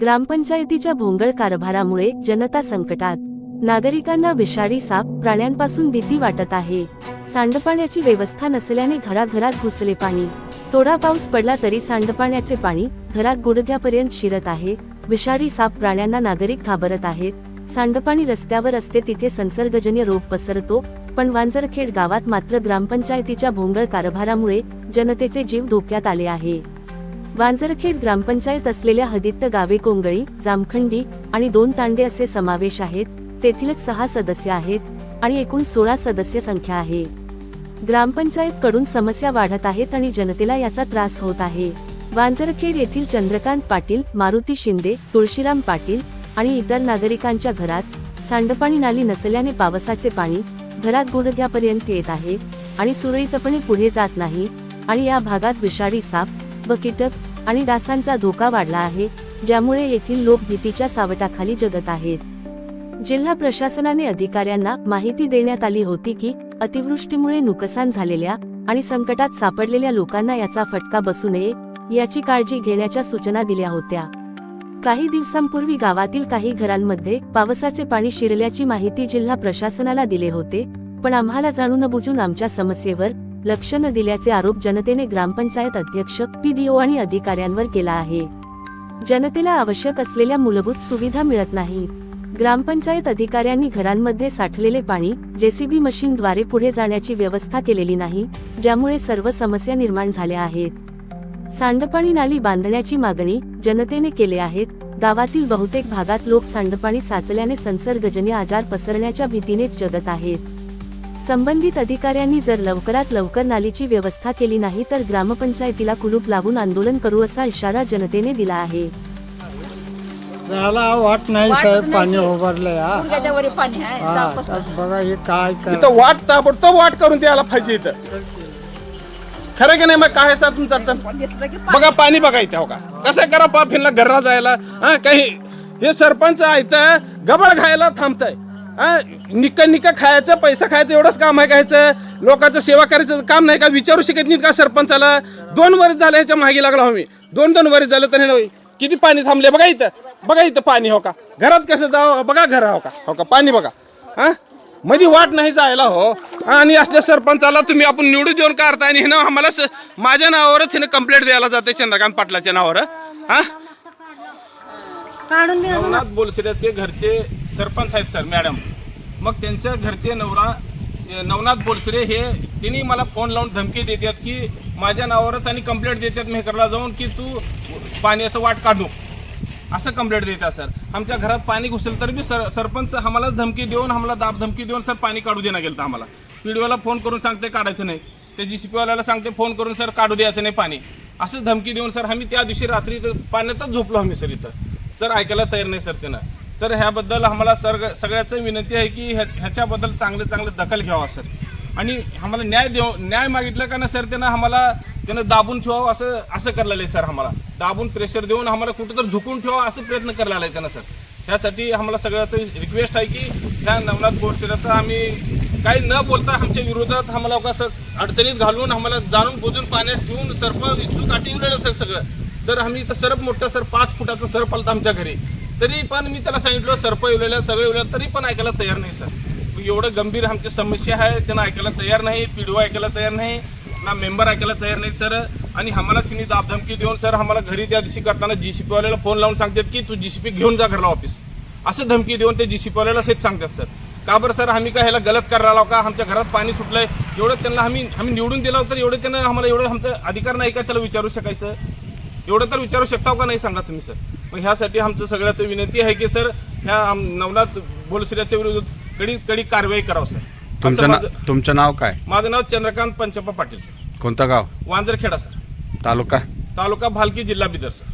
ग्रामपंचायतीच्या भोंगळ कारभारामुळे जनता संकटात. नागरिकांना विषारी साप प्राण्यांपासून भीती वाटत आहे. सांडपाण्याची व्यवस्था नसल्याने घराघरात घुसले पाणी. थोडा पाऊस पडला तरी सांडपाण्याचे पाणी घरात गुडघ्यापर्यंत शिरत आहे. विषारी साप प्राण्यांना नागरिक घाबरत आहेत. सांडपाणी रस्त्यावर असते तिथे संसर्गजन्य रोग पसरतो पण वांजरखेड गावात मात्र ग्रामपंचायतीच्या भोंगळ कारभारामुळे जनतेचे जीव धोक्यात आले आहे. वांजरखेड ग्रामपंचायत असलेल्या हदित्त गावे कोंगळी जामखंडी आणि दोन तांडे असे समावेश आहेत. तेथीलच सहा सदस्य आहेत आणि एकूण सोळा सदस्य संख्या आहे. ग्रामपंचायत कडून समस्या वाढत आहेत आणि जनतेला याचा त्रास होत आहे. वांजरखेड येथील चंद्रकांत पाटील मारुती शिंदे तुळशीराम पाटील आणि इतर नागरिकांच्या घरात सांडपाणी नाली नसल्याने पावसाचे पाणी घरात गुडघ्यापर्यंत येत आहे आणि सुरळीतपणे पुढे जात नाही आणि या भागात विषारी साप व कीटक आणि डासांचा धोका वाढला आहे ज्यामुळे येथील लोक भीतीच्या सावटाखाली जगत आहेत. जिल्हा प्रशासनाने अधिकाऱ्यांना माहिती देण्यात आली होती की अतिवृष्टीमुळे नुकसान झालेल्या आणि संकटात सापडलेल्या लोकांना याचा फटका बसू नये याची काळजी घेण्याच्या सूचना दिल्या होत्या. काही दिवसांपूर्वी गावातील काही घरांमध्ये पावसाचे पाणी शिरल्याची माहिती जिल्हा प्रशासनाला दिले होते पण आम्हाला जाणून बुजून आमच्या समस्येवर लक्ष न दिल्याचे आरोप जनतेने ग्रामपंचायत अध्यक्ष पीडीओ आणि अधिकाऱ्यांवर केला आहे. जनतेला आवश्यक असलेल्या मूलभूत सुविधा मिळत नाहीत. ग्रामपंचायत अधिकाऱ्यांनी घरांमध्ये साठलेले पाणी जेसीबी मशीनद्वारे पुढे जाण्याची व्यवस्था केलेली नाही ज्यामुळे सर्व समस्या निर्माण झाल्या आहेत. सांडपाणी नाली बांधण्याची मागणी जनतेने केले आहेत. गावातील बहुतेक भागात लोक सांडपाणी साचल्याने संसर्गजन्य आजार पसरण्याच्या भीतीनेच जगत आहेत. संबंधित अधिकाऱ्यांनी जर लवकरात लवकर नालीची व्यवस्था केली नाही तर ग्रामपंचायतीला कुलूप लावून आंदोलन करू असा इशारा जनतेने दिला आहे. वाट नाही साहेब पाणी बघा हे काय इथं वाट ताबडतोब वाट करून द्यायला पाहिजे इथं. खरं की नाही मग काय असतात तुमचं अडचण. बघा पाणी. बघा इथे हो का? कसं करा पा फिरला घरला जायला हा काही हे सरपंच आहे इथं गबळ खायला थांबतंय. हा निक्क निक्क खायचं पैसा खायचं एवढंच काम आहे खायचं लोकांचं सेवा करायचं काम नाही का? विचारू शकत नाहीत का सरपंचाला? दोन वर्ष झाले ह्याच्या मागे लागलो आम्ही. दोन दोन वर्ष झालं तर हे किती पाणी थांबले? बघा इथं. बघा इथं पाणी हो का? घरात कसं जावं? बघा घर हो का? हो का? पाणी बघा. हा? मध्ये वाट नाही जायला हो. आणि असल्या सरपंचाला तुम्ही आपण निवडून देऊन काढता आणि हे ना आम्हाला स- माझ्या नावावरच हिने कंप्लेंट द्यायला जाते चंद्रकांत पाटलाच्या नावावर. हा? काढून बोलसिऱ्याचे घरचे सरपंच आहेत सर मॅडम. मग त्यांच्या घरचे नवरा नवनाथ बोलसरे हे त्यांनी मला फोन लावून धमकी देतात की माझ्या नावावरच आणि कंप्लेंट देतात मेहकरला जाऊन की तू पाण्याचं वाट काढू. असं कंप्लेंट देतात सर आमच्या घरात पाणी घुसेल तर मी सर सरपंच आम्हाला धमकी देऊन आम्हाला दाब धमकी देऊन सर पाणी काढू देणं गेलं आम्हाला. व्हिडिओला फोन करून सांगते काढायचं नाही. ते जी सी पीवाल्याला सांगते फोन करून सर काढू द्यायचं नाही पाणी. असं धमकी देऊन सर आम्ही त्या दिवशी रात्री पाण्यातच झोपलो आम्ही सर इथं. सर ऐकायला तयार नाही सर त्यानं. तर ह्याबद्दल आम्हाला सर सगळ्याचं विनंती आहे की ह्या ह्याच्याबद्दल चांगलं चांगलं दखल घ्यावा सर. आणि आम्हाला न्याय देऊ न्याय मागितलं का ना सर त्यानं आम्हाला त्यानं दाबून ठेवावं असं असं करलेलं आहे सर आम्हाला. दाबून प्रेशर देऊन आम्हाला कुठं तर झुकून ठेवा असं प्रयत्न करायला आहे त्यांना सर. ह्यासाठी आम्हाला सगळ्याचं रिक्वेस्ट आहे की ह्या नवनाथ बोरसेराचा आम्ही काही न बोलता आमच्या विरोधात आम्हाला कसं अडचणीत घालून आम्हाला जाणून बुजून पाण्यात ठेवून सर्प इच्छू काठी सर सगळं. तर आम्ही इथं सर्प मोठं सर पाच फुटाचं सर्प आलं आमच्या घरी. तरी पण मी त्याला सांगितलं सर्प येवलेल्या सगळे येवलेल्या तरी पण ऐकायला तयार नाही सर. एवढं गंभीर आमची समस्या आहे त्यांना ऐकायला तयार नाही पीडीओ ऐकायला तयार नाही ना मेंबर ऐकायला तयार नाही सर. आणि आम्हाला चिनी दाबधमकी देऊन सर आम्हाला घरी त्या दिवशी करताना जीसीपी वाल्याला फोन लावून सांगतात की तू जीसीपी घेऊन जा घरला ऑफिस असं धमकी देऊन ते जीसीपी वाल्याला सेच सांगतात सर. का बरं सर आम्ही काय ह्याला गलत करायला का? आमच्या घरात पाणी सुटलंय. एवढं त्यांना आम्ही आम्ही निवडून दिला तर एवढं त्यांना आम्हाला एवढं आमचं अधिकार नाही का त्याला विचारू शकायचं? एवढं तर विचारू शकता का नाही सांगा तुम्ही सर. मग ह्यासाठी आमचं सगळ्याचं विनंती आहे की सर ह्या आम- नवनाथ बोलसुऱ्याच्या विरोधात कडी कडी कारवाई करावं सर. असं तुमचं ना माझं- तुमचं नाव काय? माझं नाव चंद्रकांत पंचप्पा पाटील सर. कोणतं गाव? वांजरखेडा सर. तालुका? तालुका भालकी जिल्हा बिदर सर.